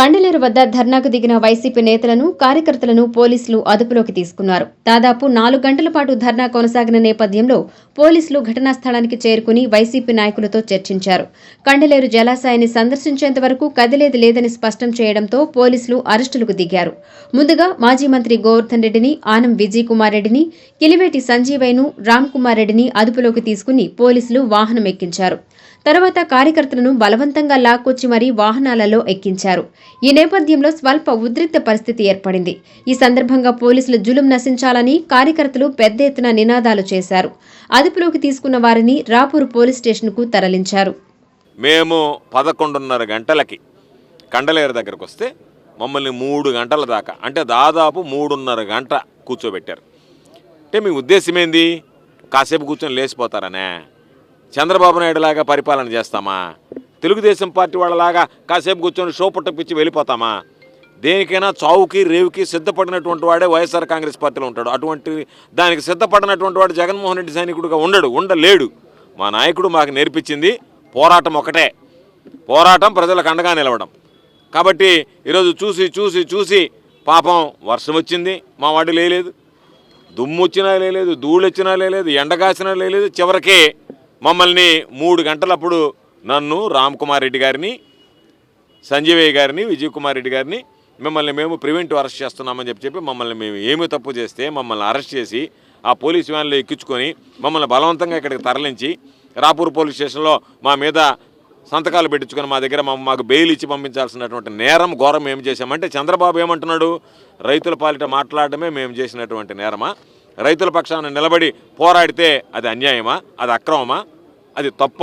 కండలేరు వద్ద ధర్నాకు దిగిన వైసీపీ నేతలను కార్యకర్తలను పోలీసులు అదుపులోకి తీసుకున్నారు. దాదాపు నాలుగు గంటల పాటు ధర్నా కొనసాగిన నేపథ్యంలో పోలీసులు ఘటనా స్థలానికి చేరుకుని వైసీపీ నాయకులతో చర్చించారు. కండలేరు జలాశయాన్ని సందర్శించేంత వరకు కదిలేది లేదని స్పష్టం చేయడంతో పోలీసులు అరెస్టులకు దిగారు. ముందుగా మాజీ మంత్రి గోవర్ధన్ రెడ్డిని ఆనం విజయ్ కుమార్ రెడ్డిని కిలివేటి సంజీవయ్ను రామ్ కుమార్ రెడ్డిని అదుపులోకి తీసుకుని పోలీసులు వాహనం ఎక్కించారు తర్వాత కార్యకర్తలను బలవంతంగా లాక్కొచ్చి మరీ వాహనాలలో ఎక్కించారు. ఈ నేపథ్యంలో స్వల్ప ఉద్రిక్త పరిస్థితి ఏర్పడింది. ఈ సందర్భంగా పోలీసులు జులుం నశించాలని కార్యకర్తలు పెద్ద ఎత్తున నినాదాలు చేశారు. అదుపులోకి తీసుకున్న వారిని రాపూర్ పోలీస్ స్టేషన్కు తరలించారు. మేము పదకొండున్నర గంటలకి కండలేరు దగ్గరకు వస్తే మమ్మల్ని మూడు గంటల దాకా అంటే దాదాపు మూడున్నర గంట కూర్చోబెట్టారు. అంటే మీ ఉద్దేశం ఏంది? కాసేపు కూర్చొని లేచిపోతారనే? చంద్రబాబు నాయుడు లాగా పరిపాలన చేస్తామా? తెలుగుదేశం పార్టీ వాళ్ళలాగా కాసేపు కూర్చొని షో పుట్టపిచ్చి వెళ్ళిపోతామా? దేనికైనా చావుకి రేవుకి సిద్ధపడినటువంటి వాడే వైఎస్ఆర్ కాంగ్రెస్ పార్టీలో ఉంటాడు. అటువంటి దానికి సిద్ధపడినటువంటి వాడు జగన్మోహన్ రెడ్డి సైనికుడుగా ఉండడు ఉండలేడు. మా నాయకుడు మాకు నేర్పించింది పోరాటం ఒకటే. పోరాటం ప్రజలకు అండగా నిలవడం. కాబట్టి ఈరోజు చూసి చూసి చూసి పాపం వర్షం వచ్చింది మా వాడు లేలేదు. దుమ్ము వచ్చినా లేదు ధూళి వచ్చినా లేదు ఎండగాసినా లేదు చివరికి మమ్మల్ని మూడు గంటలప్పుడు నన్ను రామ్ కుమార్ రెడ్డి గారిని సంజీవయ్య గారిని విజయ్ కుమార్ రెడ్డి గారిని మిమ్మల్ని మేము ప్రివెంటివ్ అరెస్ట్ చేస్తున్నామని చెప్పి చెప్పి మమ్మల్ని మేము ఏమి తప్పు చేస్తే మమ్మల్ని అరెస్ట్ చేసి ఆ పోలీస్ వ్యాన్లో ఎక్కించుకొని మమ్మల్ని బలవంతంగా ఇక్కడికి తరలించి రాపూర్ పోలీస్ స్టేషన్లో మా మీద సంతకాలు పెట్టించుకొని మా దగ్గర మాకు బెయిల్ ఇచ్చి పంపించాల్సినటువంటి నేరం ఘోరం ఏం చేశామంటే చంద్రబాబు ఏమంటున్నాడు? రైతుల పాలిట మాట్లాడటమే మేము చేసినటువంటి నేరమా? రైతుల పక్షాన నిలబడి పోరాడితే అది అన్యాయమా? అది అక్రమమా? అది తప్ప?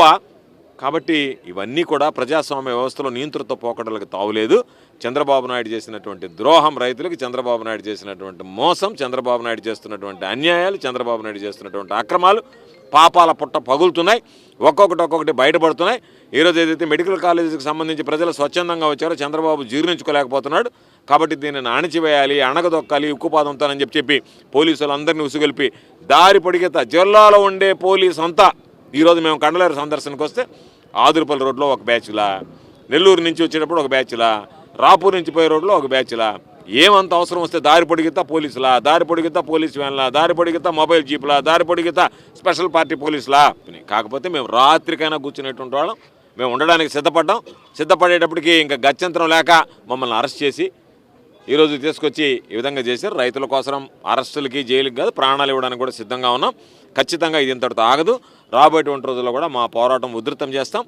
కాబట్టి ఇవన్నీ కూడా ప్రజాస్వామ్య వ్యవస్థలో నియంతృత్వ పోకడలకు తావులేదు. చంద్రబాబు నాయుడు చేసినటువంటి ద్రోహం రైతులకు చంద్రబాబు నాయుడు చేసినటువంటి మోసం చంద్రబాబు నాయుడు చేస్తున్నటువంటి అన్యాయాలు చంద్రబాబు నాయుడు చేస్తున్నటువంటి అక్రమాలు పాపాల పుట్ట పగులుతున్నాయి. ఒక్కొక్కటి ఒక్కొక్కటి బయటపడుతున్నాయి. ఈరోజు ఏదైతే మెడికల్ కాలేజీకి సంబంధించి ప్రజలు స్వచ్ఛందంగా వచ్చారో చంద్రబాబు జీర్ణించుకోలేకపోతున్నాడు. కాబట్టి దీనిని అణచివేయాలి అణగదొక్కాలి ఉక్కుపాదంతానని చెప్పి చెప్పి పోలీసులు అందరినీ ఉసుగొల్పి దారి పొడిగేత జిల్లాలో ఉండే పోలీస్ అంతా. ఈరోజు మేము కండలేరు సందర్శనకు వస్తే ఆదురుపల్లి రోడ్లో ఒక బ్యాచ్లా నెల్లూరు నుంచి వచ్చేటప్పుడు ఒక బ్యాచ్లా రాపూర్ నుంచి పోయే రోడ్లో ఒక బ్యాచ్లా. ఏమంత అవసరం వస్తే దారి పొడిగితా పోలీసులా దారి పొడిగితా పోలీస్ వ్యాన్లా దారి పొడిగితా మొబైల్ జీప్లా దారి పొడిగితా స్పెషల్ పార్టీ పోలీసులా. అని. కాకపోతే మేము రాత్రికైనా కూర్చునేటువంటి వాళ్ళం. మేము ఉండడానికి సిద్ధపడ్డాం. సిద్ధపడేటప్పటికి ఇంకా గత్యంతరం లేక మమ్మల్ని అరెస్ట్ చేసి ఈరోజు తీసుకొచ్చి ఈ విధంగా చేశారు. రైతుల కోసం అరెస్టులకి జైలుకి కాదు ప్రాణాలు ఇవ్వడానికి కూడా సిద్ధంగా ఉన్నాం. ఖచ్చితంగా ఇది ఇంతటితో ఆగదు. రాబోయేటువంటి రోజుల్లో కూడా మా పోరాటం ఉధృతం చేస్తాం.